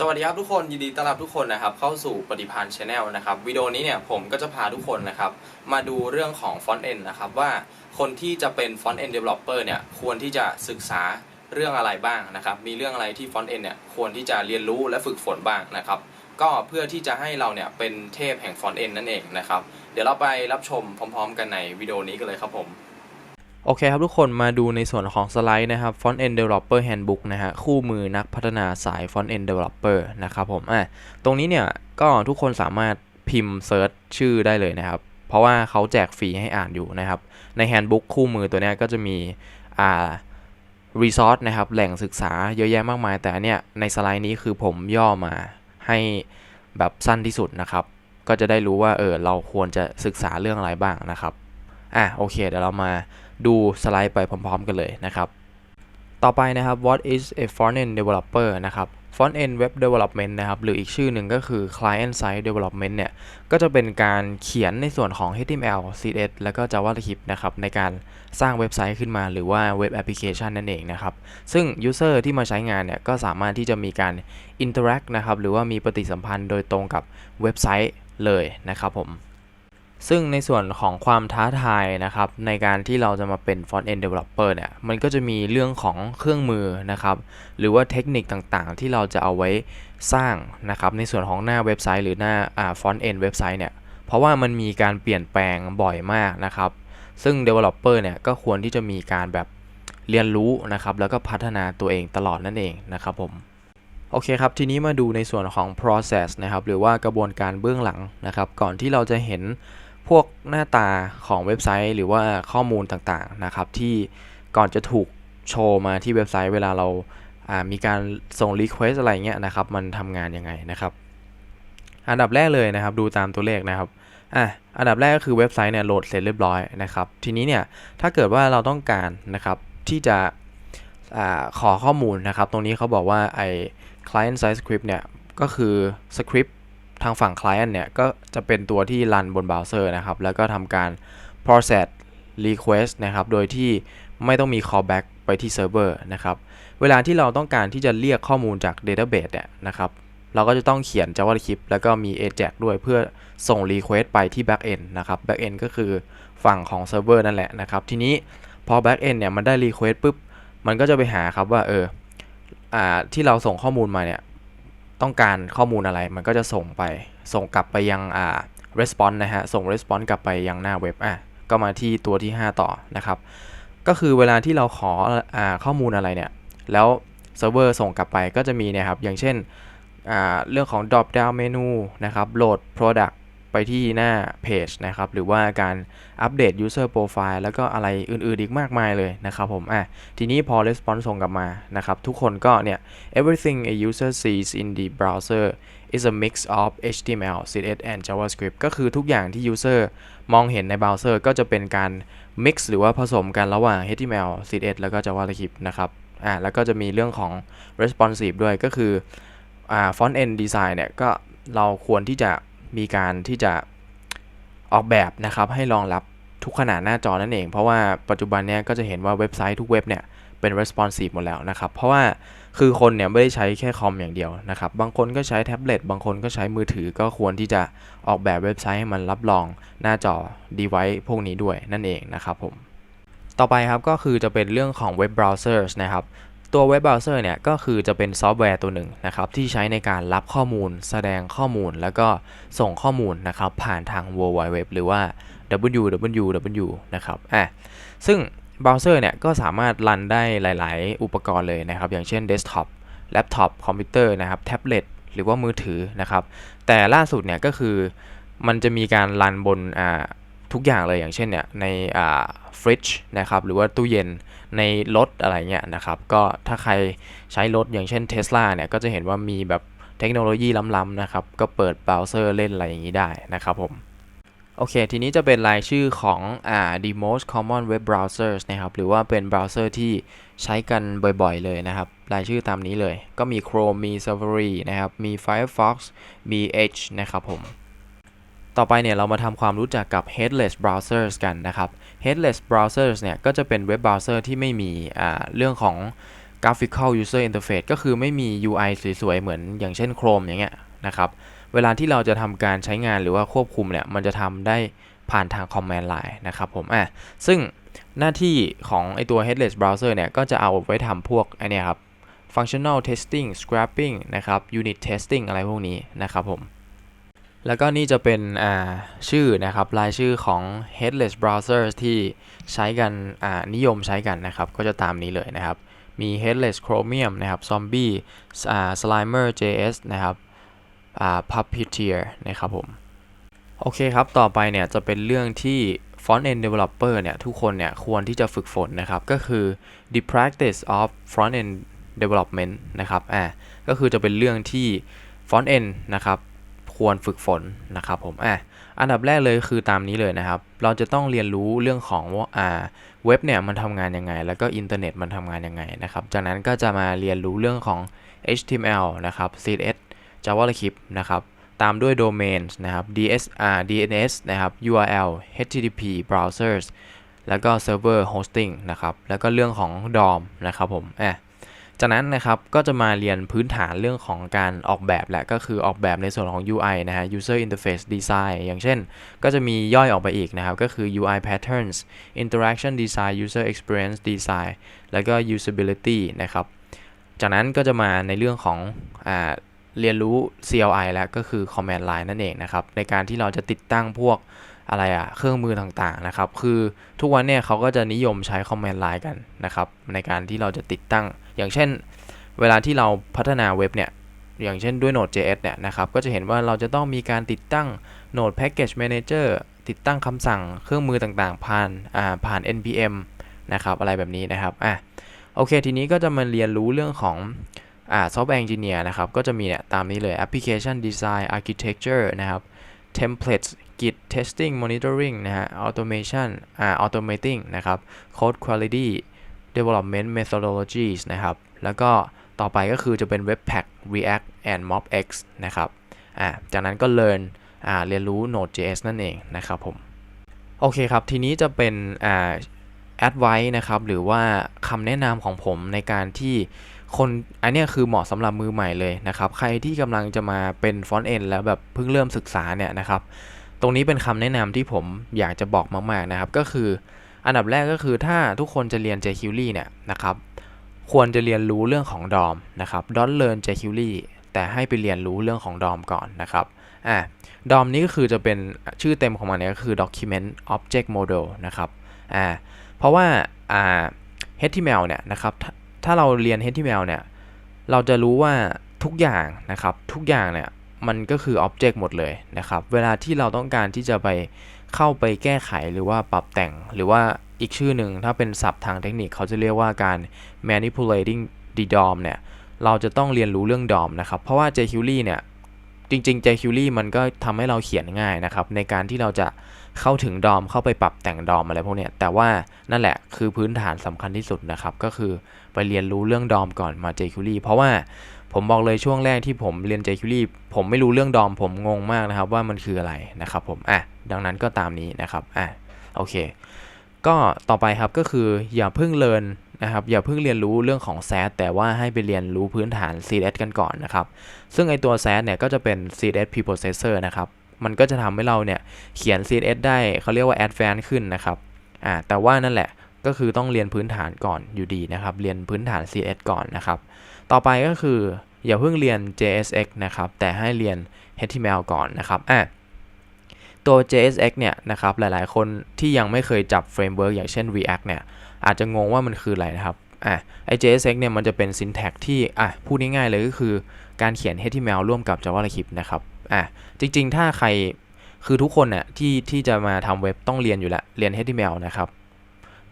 สวัสดีครับทุกคนยินดีต้อนรับทุกคนนะครับเข้าสู่ปฏิพานชาแนลนะครับวิดีโอนี้เนี่ยผมก็จะพาทุกคนนะครับมาดูเรื่องของฟอนต์เอ็นนะครับว่าคนที่จะเป็นฟอนต์เอ็นเดเวลลอปเปอร์เนี่ยควรที่จะศึกษาเรื่องอะไรบ้างนะครับมีเรื่องอะไรที่ฟอนต์เอ็นเนี่ยควรที่จะเรียนรู้และฝึกฝนบ้างนะครับก็เพื่อที่จะให้เราเนี่ยเป็นเทพแห่งฟอนต์เอ็นนั่นเองนะครับเดี๋ยวเราไปรับชมพร้อม ๆ กันในวิดีโอนี้กันเลยครับผม โอเคครับทุกคนมาดูในส่วนของสไลด์นะครับ Font End Developer Handbook นะฮะคู่มือนักพัฒนาสาย Font End Developer นะครับผมอะตรงนี้เนี่ยก็ทุกคนสามารถพิมพ์เซิร์ชชื่อได้เลยนะครับ เพราะว่าเขาแจกฟรีให้อ่านอยู่นะครับ ใน Handbook คู่มือตัวนี้ก็จะมีอ่า resource นะครับ แหล่งศึกษาเยอะแยะมากมาย แต่เนี้ยในสไลด์นี้คือผมย่อมาให้แบบสั้นที่สุดนะครับ ก็จะได้รู้ว่าเออเราควรจะศึกษาเรื่องอะไรบ้างนะครับอะโอเคเดี๋ยวเรามา ดูสไลด์ไปพร้อมๆ กันเลยนะครับ ต่อไปนะครับ what is a front-end developer นะครับ front-end web development นะครับ หรืออีกชื่อหนึ่งก็คือ client side development เนี่ย ก็จะเป็นการเขียนในส่วนของ HTML CSS แล้วก็ JavaScript นะครับ ในการสร้างเว็บไซต์ขึ้นมาหรือว่าเว็บแอปพลิเคชันนั่นเองนะครับ ซึ่ง user ที่มาใช้งานเนี่ย ก็สามารถที่จะมีการ interact นะครับ หรือว่ามีปฏิสัมพันธ์โดยตรงกับเว็บไซต์เลยนะครับผม ซึ่งในส่วนของความท้าทายนะครับในการที่เราจะมาเป็น front end developer เนี่ยมันก็จะมีเรื่องของเครื่องมือนะครับหรือว่าเทคนิคต่างๆ ที่เราจะเอาไว้สร้างนะครับในส่วนของหน้าเว็บไซต์หรือหน้าอ่า front end เว็บไซต์เนี่ยเพราะว่ามันมีการเปลี่ยนแปลงบ่อยมากนะครับซึ่ง developer เนี่ยก็ควรที่จะมีการแบบเรียนรู้นะครับแล้วก็พัฒนาตัวเองตลอดนั่นเองนะครับผมโอเคครับ ทีนี้มาดูในส่วนของ process นะครับหรือว่ากระบวนการเบื้องหลังนะครับก่อนที่เราจะเห็น พวกหน้าตาของเว็บไซต์ หรือว่าข้อมูลต่างๆนะครับ ที่ก่อนจะถูกโชว์มาที่เว็บไซต์เวลาเรามีการส่ง Request อะไรเงี้ยนะครับ มันทำงานยังไงนะครับ อันดับแรกเลยนะครับ ดูตามตัวเลขนะครับอะอันดับแรกก็คือเว็บไซต์เนี่ยโหลดเสร็จเรียบร้อยนะครับ ทีนี้เนี่ยถ้าเกิดว่าเราต้องการนะครับที่จะอขอข้อมูลนะครับ ตรงนี้เขาบอกว่าไอ้ client side script เนี่ยก็คือสคริปต์ ทางฝั่ง client เนี่ย ก็จะเป็นตัวที่รันบนเบราว์เซอร์นะครับ แล้วก็ทำการ process request นะครับ โดยที่ไม่ต้องมี callback ไปที่เซิร์ฟเวอร์นะครับ เวลาที่เราต้องการที่จะเรียกข้อมูลจาก database เนี่ยนะครับ เราก็จะต้องเขียน JavaScript แล้วก็มี AJAX ด้วยเพื่อส่ง request ไปที่ backend นะครับ backend ก็คือฝั่งของเซิร์ฟเวอร์นั่นแหละนะครับ ทีนี้พอ backend เนี่ยมันได้ request ปุ๊บ มันก็จะไปหาครับว่าเอออ่าที่เราส่งข้อมูลมาเนี่ย ต้องการข้อมูลอะไรมันก็จะส่งไป ส่งกลับไปยังอ่า response นะฮะ ส่ง response กลับไปยังหน้าเว็บอะก็มาที่ตัวที่ 5 ต่อนะครับ ก็คือเวลาที่เราขออ่าข้อมูลอะไรเนี่ย แล้วเซิร์ฟเวอร์ส่งกลับไปก็จะมีเนี่ยครับ อย่างเช่นอ่าเรื่องของ drop down menu นะครับโหลด product ไปที่หน้าเพจนะครับ หรือว่าการอัปเดต user profile แล้วก็อะไรอื่นๆอีกมากมายเลยนะครับผมอะทีนี้พอ response ส่งกลับมานะครับ ทุกคนก็เนี่ย everything a user sees in the browser is a mix of HTML CSS and JavaScript ก็คือทุกอย่างที่ user มองเห็นในเบราว์เซอร์ก็จะเป็นการ mix หรือว่าผสมกันระหว่าง HTML CSS แล้วก็ JavaScript นะครับอ่าแล้วก็จะมีเรื่องของ responsive ด้วยก็คืออ่า front end design เนี่ยก็เราควรที่จะ มีการที่จะออกแบบนะครับให้รองรับทุกขนาดหน้าจอนั่นเอง เพราะว่าปัจจุบันเนี้ยก็จะเห็นว่าเว็บไซต์ทุกเว็บเนี่ยเป็น responsive หมดแล้วนะครับ เพราะว่าคือคนเนี่ยไม่ได้ใช้แค่คอมอย่างเดียวนะครับ บางคนก็ใช้แท็บเล็ต บางคนก็ใช้มือถือ ก็ควรที่จะออกแบบเว็บไซต์ให้มันรับรองหน้าจอ device พวกนี้ด้วยนั่นเองนะครับผม ต่อไปครับก็คือจะเป็นเรื่องของเว็บเบราว์เซอร์นะครับ ตัวเว็บเบราว์เซอร์เนี่ยก็คือจะเป็นซอฟต์แวร์ตัวหนึ่งนะครับที่ใช้ในการรับข้อมูล แสดงข้อมูลแล้วก็ส่งข้อมูลนะครับผ่านทาง World Wide Web หรือว่า www นะครับอะซึ่งเบราว์เซอร์เนี่ยก็สามารถรันได้หลาย ๆ อุปกรณ์เลยนะครับ อย่างเช่นเดสก์ท็อปแล็ปท็อปคอมพิวเตอร์นะครับแท็บเล็ตหรือว่ามือถือนะครับ แต่ล่าสุดเนี่ยก็คือมันจะมีการรันบนอ่าทุกอย่างเลยอย่างเช่นเนี่ยใน ริจนะครับหรือว่าตู้เย็นในรถอะไรเงี้ยนะครับก็ถ้าใครใช้รถอย่างเช่น Tesla เนี่ยก็จะเห็นว่ามีแบบเทคโนโลยีล้ำๆนะครับก็เปิดเบราว์เซอร์เล่นอะไรอย่างนี้ได้นะครับผมโอเค ทีนี้จะเป็นรายชื่อของอ่า the most common web browsers นะครับ หรือว่าเป็นเบราว์เซอร์ที่ใช้กันบ่อยๆ เลยนะครับ รายชื่อตามนี้เลย ก็มี Chrome มี Safari นะครับ มี Firefox มี Edge นะครับผม ต่อไปเนี่ยเรามาทำความรู้จักกับ headless browsers กันนะครับ headless browsers เนี่ยก็จะเป็นเว็บเบราว์เซอร์ที่ไม่มีอ่าเรื่องของ graphical user interface ก็คือไม่มี UI สวยๆ เหมือนอย่างเช่น Chrome อย่างเงี้ยนะครับ เวลาที่เราจะทำการใช้งานหรือว่าควบคุมเนี่ยมันจะทำได้ผ่านทาง command line นะครับผมอะซึ่งหน้าที่ของไอตัว headless browser เนี่ยก็จะเอาไว้ทำพวกไอเนี่ยครับ functional testing scrapping นะครับ unit testing อะไรพวกนี้นะครับผม แล้วก็นี่จะเป็นชื่อนะครับ รายชื่อของ headless browser ที่ใช้กันนิยมใช้กันนะครับ ก็จะตามนี้เลยนะครับ มี headless chromium นะครับ zombie slimer js นะครับ puppeteer นะครับผม โอเคครับ ต่อไปเนี่ยจะเป็นเรื่องที่ front end developer เนี่ยทุกคนเนี่ยควรที่จะฝึกฝนนะครับ ก็คือ the practice of front end development นะครับ อ่า ก็คือจะเป็นเรื่องที่ front end นะครับ ควรฝึกฝนนะครับผมอะอันดับแรกเลยคือตามนี้เลยนะครับ เราจะต้องเรียนรู้เรื่องของว่าอ่าเว็บเนี่ยมันทำงานยังไง แล้วก็อินเทอร์เน็ตมันทำงานยังไงนะครับ จากนั้นก็จะมาเรียนรู้เรื่องของ HTML นะครับ CSS JavaScript นะครับ ตามด้วย domains นะครับ DS อ่า DNS นะครับ URL HTTP browsers แล้วก็ server hosting นะครับ แล้วก็เรื่องของ DOM นะครับผมอะ จากนั้นนะครับก็จะมาเรียนพื้นฐานเรื่องของการออกแบบแหละก็คือออกแบบในส่วนของ UI นะฮะ user interface design อย่างเช่น ก็จะมีย่อยออกไปอีกนะครับ ก็คือ UI patterns interaction design user experience design แล้วก็ usability นะครับ จากนั้นก็จะมาในเรื่องของอ่าเรียนรู้ CLI แล้วก็คือ command line นั่นเองนะครับ ในการที่เราจะติดตั้งพวกอะไรอะเครื่องมือต่างๆนะครับ คือทุกวันเนี่ยเขาก็จะนิยมใช้ command line กันนะครับ ในการที่เราจะติดตั้ง อย่างเช่น เวลาที่เราพัฒนาเว็บเนี่ย อย่างเช่นด้วย Node.js เนี่ยนะครับ ก็จะเห็นว่าเราจะต้องมีการติดตั้ง Node Package Manager ติดตั้งคำสั่งเครื่องมือต่างๆ ผ่านอ่าผ่าน npm นะครับ อะไรแบบนี้นะครับ อะ โอเค ทีนี้ก็จะมาเรียนรู้เรื่องของอ่า software engineer นะครับ ก็จะมีเนี่ยตามนี้เลย application design architecture นะครับ templates git testing monitoring นะฮะ automation อ่า automating นะครับ code quality development methodologies นะครับ แล้วก็ต่อไปก็คือจะเป็น webpack react and mobx นะครับอ่าจากนั้นก็ learn อ่าเรียนรู้ node.js นั่นเองนะครับผม โอเคครับ ทีนี้จะเป็นอ่า advice นะครับ หรือว่าคำแนะนำของผมในการที่คนอันเนี้ยคือเหมาะสำหรับมือใหม่เลยนะครับ ใครที่กำลังจะมาเป็น front end แล้วแบบเพิ่งเริ่มศึกษาเนี่ยนะครับ ตรงนี้เป็นคำแนะนำที่ผมอยากจะบอกมาก ๆ นะครับ ก็คือ อันดับแรกก็คือถ้าทุกคนจะเรียน jQuery เนี่ยนะครับควรจะเรียนรู้เรื่องของ DOM นะครับ don't learn jQuery แต่ให้ไปเรียนรู้เรื่องของ DOM ก่อนนะครับอ่า DOM นี้ก็คือจะเป็นชื่อเต็มของมันเนี่ยก็คือ document object model นะครับอ่าเพราะว่าอ่า HTML เนี่ยนะครับถถ้าเราเรียน HTML เนี่ยเราจะรู้ว่าทุกอย่างนะครับทุกอย่างเนี่ยมันก็คือ Object หมดเลยนะครับ เวลาที่เราต้องการที่จะไป เข้าไปแก้ไขหรือว่าปรับแต่ง หรือว่าอีกชื่อหนึ่งถ้าเป็นศัพท์ทางเทคนิคเขาจะเรียกว่าการ manipulating the DOM เนี่ย เราจะต้องเรียนรู้เรื่อง DOM นะครับ เพราะว่า jQuery เนี่ย จริง ๆ jQuery มันก็ทำให้เราเขียนง่ายนะครับ ในการที่เราจะเข้าถึง DOM เข้าไปปรับแต่ง DOM อะไรพวกเนี้ย แต่ว่านั่นแหละคือพื้นฐานสำคัญที่สุดนะครับ ก็คือไปเรียนรู้เรื่อง DOM ก่อนมา jQuery เพราะว่า ผมบอกเลยช่วงแรกที่ผมเรียน jQuery ผมไม่รู้เรื่อง DOM ผมงงมากนะครับว่ามันคืออะไรนะครับผมอะดังนั้นก็ตามนี้นะครับอะโอเค ก็ต่อไปครับก็คืออย่าเพิ่งเรียนนะครับอย่าเพิ่งเรียนรู้เรื่องของ SAS แต่ว่าให้ไปเรียนรู้พื้นฐาน CSS กันก่อนนะครับ ซึ่งไอตัว SAS เนี่ยก็จะเป็น CSS preprocessor นะครับมันก็จะทำให้เราเนี่ยเขียน CSS ได้เขาเรียกว่า advanced ขึ้นนะครับอ่าแต่ว่านั่นแหละก็คือต้องเรียนพื้นฐานก่อนอยู่ดีนะครับ เรียนพื้นฐาน CSS ก่อนนะครับ ต่อไปก็คือ อย่าเพิ่งเรียน JSX นะครับ แต่ให้เรียน HTML ก่อนนะครับอะตัว JSX เนี่ยนะครับ หลายๆ คนที่ยังไม่เคยจับเฟรมเวิร์กอย่างเช่น React เนี่ย อาจจะงงว่ามันคืออะไรนะครับอะไอ JSX เนี่ยมันจะเป็น syntax ที่อะพูดง่ายๆเลยก็คือการเขียน HTML ร่วมกับ JavaScript นะครับอะจริงๆ ถ้าใครคือทุกคนน่ะที่ที่จะมาทำเว็บต้องเรียนอยู่แล้วเรียน HTML นะครับ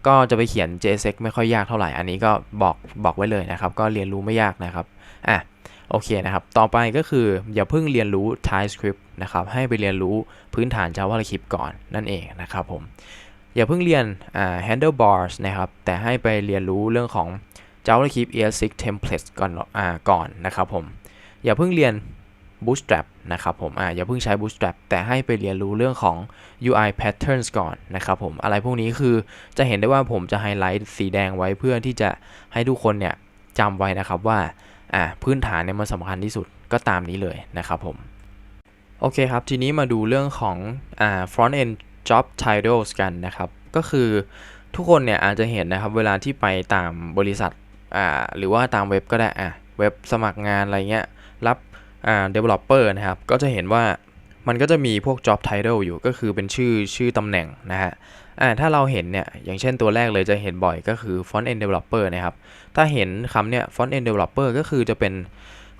ก็จะไปเขียน JSX ไม่ค่อยยากเท่าไหร่ อันนี้ก็บอกบอกไว้เลยนะครับ ก็เรียนรู้ไม่ยากนะครับ อะ โอเคนะครับ ต่อไปก็คืออย่าเพิ่งเรียนรู้ TypeScript นะครับ ให้ไปเรียนรู้พื้นฐาน JavaScript ก่อนนั่นเองนะครับผม อย่าเพิ่งเรียน handlebars นะครับ แต่ให้ไปเรียนรู้เรื่องของ JavaScript ES6 templates ก่อน อ่า ก่อนนะครับผม อย่าเพิ่งเรียน Bootstrap นะครับผมอ่าอย่าเพิ่งใช้ Bootstrap แต่ให้ไปเรียนรู้เรื่องของ UI patterns ก่อนนะครับผมอะไรพวกนี้คือจะเห็นได้ว่าผมจะไฮไลท์สีแดงไว้เพื่อที่จะให้ทุกคนเนี่ยจำไว้นะครับว่าอ่าพื้นฐานเนี่ยมันสำคัญที่สุดก็ตามนี้เลยนะครับผมโอเคครับ ทีนี้มาดูเรื่องของอ่า front end job titles กันนะครับ ก็คือทุกคนเนี่ยอาจจะเห็นนะครับ เวลาที่ไปตามบริษัทอ่าหรือว่าตามเว็บก็ได้อะเว็บสมัครงานอะไรเงี้ยรับ อ่า developer นะครับ ก็จะเห็นว่ามันก็จะมีพวก job title อยู่ก็คือเป็นชื่อชื่อตำแหน่งนะฮะอ่าถ้าเราเห็นเนี่ย อย่างเช่นตัวแรกเลยจะเห็นบ่อยก็คือ front end developer นะครับ ถ้าเห็นคำเนี่ย front end developer ก็คือจะเป็น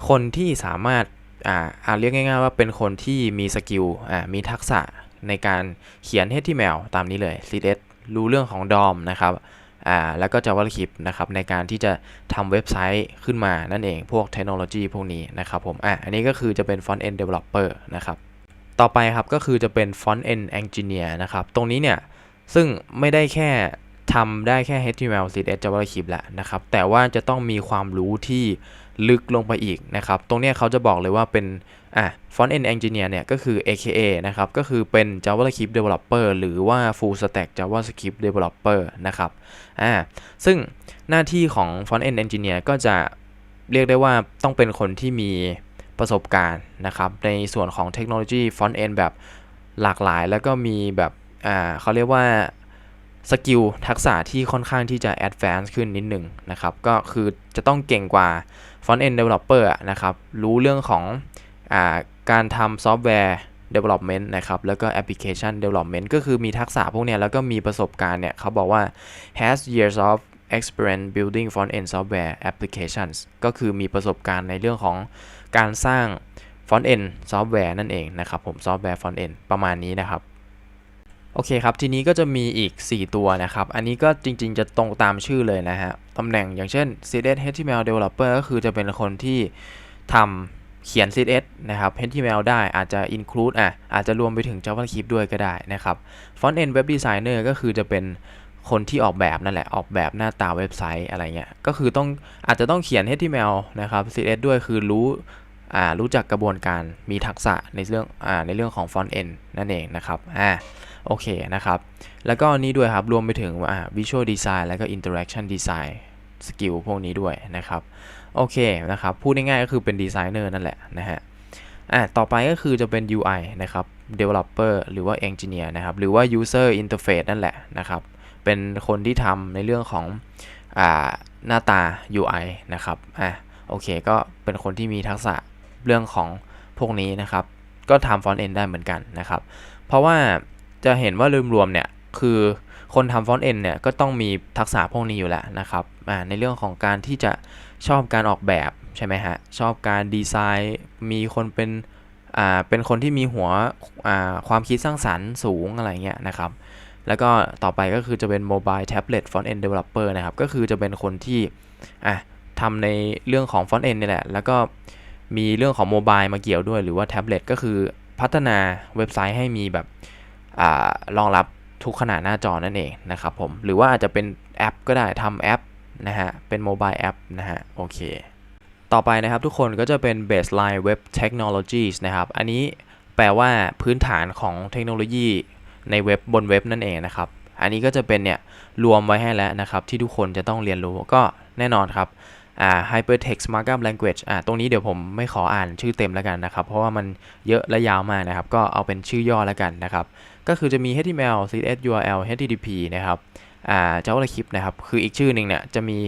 คนที่สามารถอ่าอ่าเรียกง่าย ๆ ว่าเป็นคนที่มีสกิลอ่ามีทักษะในการเขียน HTML ตามนี้เลย CSS รู้เรื่องของ DOM นะครับ อ่าแล้วก็ JavaScript นะครับในการที่จะทำเว็บไซต์ขึ้นมานั่นเองพวกเทคโนโลยีพวกนี้นะครับผมอะอันนี้ก็คือจะเป็น front end developer นะครับต่อไปครับก็คือจะเป็น front end engineer นะครับตรงนี้เนี่ยซึ่งไม่ได้แค่ทำได้แค่ HTML CSS JavaScript แหละนะครับแต่ว่าจะต้องมีความรู้ที่ ลึกลงไปอีกนะครับ ตรงนี้เขาจะบอกเลยว่าเป็นอะ front end engineer เนี่ยก็คือ AKA นะครับ ก็คือเป็น JavaScript developer หรือว่า full stack JavaScript developer นะครับอ่าซึ่งหน้าที่ของ front end engineer ก็จะเรียกได้ว่าต้องเป็นคนที่มีประสบการณ์นะครับ ในส่วนของเทคโนโลยี front end แบบหลากหลาย แล้วก็มีแบบอ่าเขาเรียกว่า สกิลทักษะที่ค่อนข้างที่จะ advance ขึ้นนิดหนึ่งนะครับ ก็คือจะต้องเก่งกว่า front end developer อะนะครับ รู้เรื่องของอาการทำซอฟต์แวร์ development นะครับ แล้วก็ application development ก็คือมีทักษะพวกนี้แล้วก็มีประสบการณ์เนี่ย เขาบอกว่า has years of experience building front end software applications ก็คือมีประสบการณ์ในเรื่องของการสร้าง front end software นั่นเองนะครับผม software front end ประมาณนี้นะครับ โอเคครับ ทีนี้ก็จะมีอีก 4 ตัวนะครับ อันนี้ก็จริงๆ จะตรงตามชื่อเลยนะฮะ ตำแหน่งอย่างเช่น CSS HTML developer ก็คือจะเป็นคนที่ทำเขียน CSS นะครับ HTML ได้อาจจะ include อะอาจจะรวมไปถึง JavaScript ด้วยก็ได้นะครับ Front end Web Designer ก็คือจะเป็นคนที่ออกแบบนั่นแหละออกแบบหน้าตาเว็บไซต์อะไรเงี้ย ก็คือต้องอาจจะต้องเขียน HTML นะครับ CSS ด้วยคือรู้อ่ารู้จักกระบวนการมีทักษะในเรื่องอ่าในเรื่องของ Front end นั่นเองนะครับอ่า โอเคนะครับ แล้วก็นี้ด้วยครับ รวมไปถึงอ่า Visual Design แล้วก็ Interaction Design สกิลพวกนี้ด้วยนะครับ โอเคนะครับ พูดง่ายๆก็คือเป็นดีไซเนอร์นั่นแหละนะฮะอะต่อไปก็คือจะเป็น UI นะครับ Developer หรือว่า Engineer นะครับ หรือว่า User Interface นั่นแหละนะครับ เป็นคนที่ทำในเรื่องของอ่าหน้าตา UI นะครับอะโอเค ก็เป็นคนที่มีทักษะเรื่องของพวกนี้นะครับ ก็ทำ Front End ได้เหมือนกันนะครับ เพราะว่า จะเห็นว่ารวมๆเนี่ยคือคนทำฟอนต์เอ็นเนี่ยก็ต้องมีทักษะพวกนี้อยู่แล้วนะครับในเรื่องของการที่จะชอบการออกแบบใช่ไหมฮะชอบการดีไซน์มีคนเป็นอ่าเป็นคนที่มีหัวอ่าความคิดสร้างสรรค์สูงอะไรเงี้ยนะครับแล้วก็ต่อไปก็คือจะเป็น Mobile Tablet Front End Developer นะครับก็คือจะเป็นคนที่อะทำในเรื่องของ Front End นี่แหละ แล้วก็มีเรื่องของโมบายมาเกี่ยวด้วยหรือว่าแท็บเล็ตก็คือพัฒนาเว็บไซต์ให้มีแบบ รองรับทุกขนาดหน้าจอนั่นเองนะครับผม หรือว่าอาจจะเป็นแอปก็ได้ทำแอปนะฮะ เป็นโมบายแอปนะฮะ โอเค ต่อไปนะครับทุกคนก็จะเป็น baseline web technologies นะครับ อันนี้แปลว่าพื้นฐานของเทคโนโลยีในเว็บบนเว็บนั่นเองนะครับ อันนี้ก็จะเป็นเนี่ยรวมไว้ให้แล้วนะครับ ที่ทุกคนจะต้องเรียนรู้ก็แน่นอนครับอ่า hypertext markup language อ่าตรงนี้เดี๋ยวผมไม่ขออ่านชื่อเต็มแล้วกันนะครับ เพราะว่ามันเยอะและยาวมากนะครับ ก็เอาเป็นชื่อย่อแล้วกันนะครับ ก็คือจะมี HTML CSS URL HTTP นะครับอ่า JavaScript นะครับ คืออีกชื่อหนึ่งเนี่ยจะมี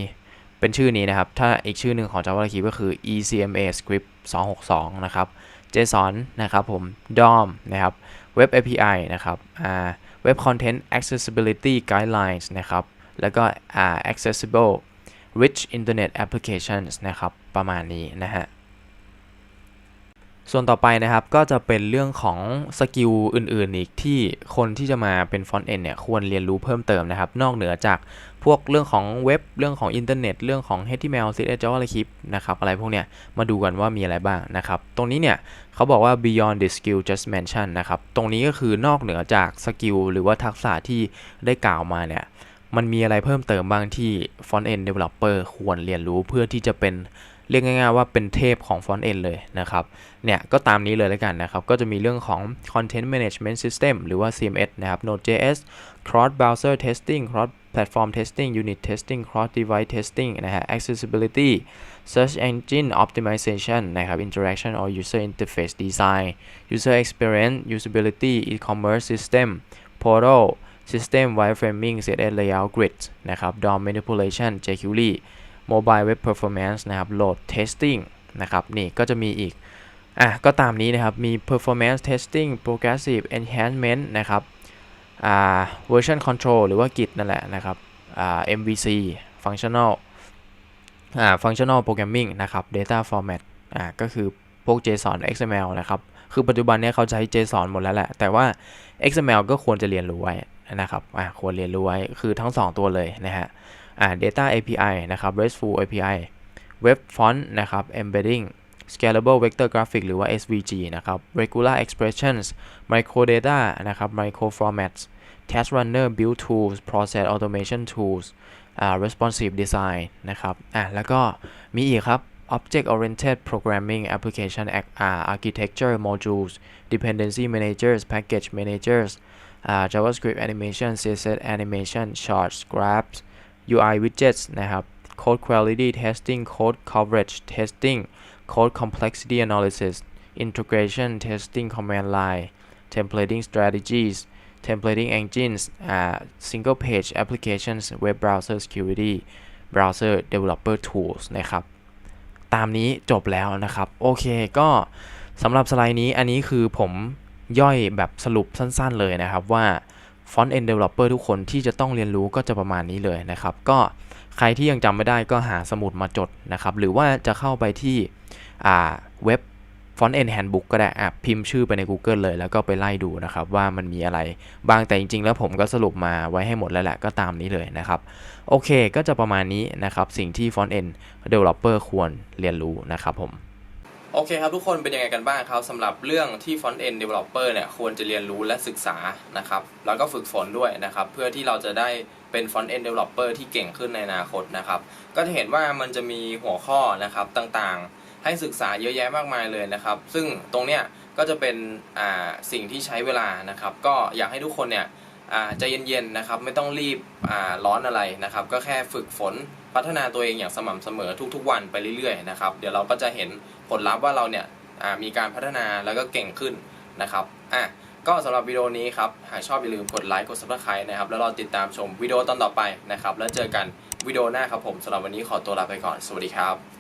เป็นชื่อนี้นะครับ ถ้าอีกชื่อหนึ่งของ JavaScript ก็คือ ECMA Script 262 นะครับ JSON นะครับผม DOM นะครับ Web API นะครับอ่า Web Content Accessibility Guidelines นะครับ แล้วก็อ่า Accessible Rich Internet Applications นะครับ ประมาณนี้นะฮะ ส่วนต่อไปนะครับก็จะเป็นเรื่องของสกิลอื่นๆ อีกที่คนที่จะมาเป็นฟอนต์เอนเนี่ยควรเรียนรู้เพิ่มเติมนะครับ นอกเหนือจากพวกเรื่องของเว็บเรื่องของอินเทอร์เน็ตเรื่องของ HTML CSS JavaScript นะครับอะไรพวกเนี้ยมาดูกันว่ามีอะไรบ้างนะครับ ตรงนี้เนี่ยเขาบอกว่า beyond the skill just mentioned นะครับ ตรงนี้ก็คือนอกเหนือจากสกิลหรือว่าทักษะที่ได้กล่าวมาเนี่ยมันมีอะไรเพิ่มเติมบ้างที่ front end developer ควรเรียนรู้เพื่อที่จะเป็น เรียกง่ายๆว่าเป็นเทพของ front end เลยนะครับ เนี่ยก็ตามนี้เลยแล้วกันนะครับ ก็จะมีเรื่องของ content management system หรือว่า CMS นะครับ Node.js cross browser testing cross platform testing unit testing cross device testing นะฮะ accessibility search engine optimization นะครับ interaction or user interface design user experience usability e-commerce system portal system wireframing CSS layout grid นะครับ DOM manipulation jQuery mobile web performance นะครับ load testing นะครับนี่ก็จะมีอีกอะก็ตามนี้นะครับ มี performance testing progressive enhancement นะครับอ่า version control หรือว่า Git นั่นแหละนะครับอ่า MVC functional อ่า functional programming นะครับ data format อ่าก็คือพวก JSON XML นะครับ คือปัจจุบันนี้เขาใช้ JSON หมดแล้วแหละ แต่ว่า XML ก็ควรจะเรียนรู้ไว้นะครับ อ่าควรเรียนรู้ไว้ คือทั้ง 2 ตัวเลยนะฮะ อ่า data API นะครับ RESTful API web font นะครับ embedding scalable vector graphic หรือว่า SVG นะครับ regular expressions microdata นะครับ micro formats task runner build tools process automation tools อ่า responsive design นะครับ อะ แล้วก็มีอีกครับ object oriented programming application architecture modules dependency managers package managers javascript animation css animation charts graphs UI widgets นะครับ code quality testing code coverage testing code complexity analysis integration testing command line templating strategies templating engines อ่า single page applications web browser security browser developer tools นะครับ ตามนี้จบแล้วนะครับ โอเคก็สำหรับสไลด์นี้อันนี้คือผมย่อยแบบสรุปสั้นๆเลยนะครับว่า Front End Developer ทุกคนที่จะต้องเรียนรู้ก็จะประมาณนี้เลยนะครับ ก็ใครที่ยังจำไม่ได้ก็หาสมุดมาจดนะครับ หรือว่าจะเข้าไปที่อ่าเว็บ Font End Handbook ก็ได้อะพิมพ์ชื่อไปใน Google เลย แล้วก็ไปไล่ดูนะครับ ว่ามันมีอะไรบางแต่จริง ๆ แล้วผมก็สรุปมาไว้ให้หมดแล้วแหละก็ตามนี้เลยนะครับ โอเคก็จะประมาณนี้นะครับ สิ่งที่ Front End Developer ควรเรียนรู้นะครับผม โอเคครับทุกคนเป็นยังไงกันบ้างครับสำหรับเรื่องที่ Front End Developer เนี่ยควรจะเรียนรู้และศึกษานะครับแล้วก็ฝึกฝนด้วยนะครับเพื่อที่เราจะได้เป็น Front End Developer ที่เก่งขึ้นในอนาคตนะครับก็จะเห็นว่ามันจะมีหัวข้อนะครับต่างๆ ให้ศึกษาเยอะแยะมากมายเลยนะครับซึ่งตรงเนี้ยก็จะเป็นอ่าสิ่งที่ใช้เวลานะครับก็อยากให้ทุกคนเนี่ยอ่าใจเย็นๆนะครับไม่ต้องรีบร้อนอะไรนะครับก็แค่ฝึกฝนพัฒนาตัวเองอย่างสม่ำเสมอทุกๆ วันไปเรื่อยๆนะครับเดี๋ยวเราก็จะเห็น ผลลัพธ์ว่าเราเนี่ยมีการพัฒนาแล้วก็เก่งขึ้นนะครับอะก็สำหรับวิดีโอนี้ครับ หากชอบอย่าลืมกดไลค์กด subscribe นะครับ แล้วรอติดตามชมวิดีโอตอนต่อไปนะครับ แล้วเจอกันวิดีโอหน้าครับผมสำหรับวันนี้ขอตัวลาไปก่อน สวัสดีครับ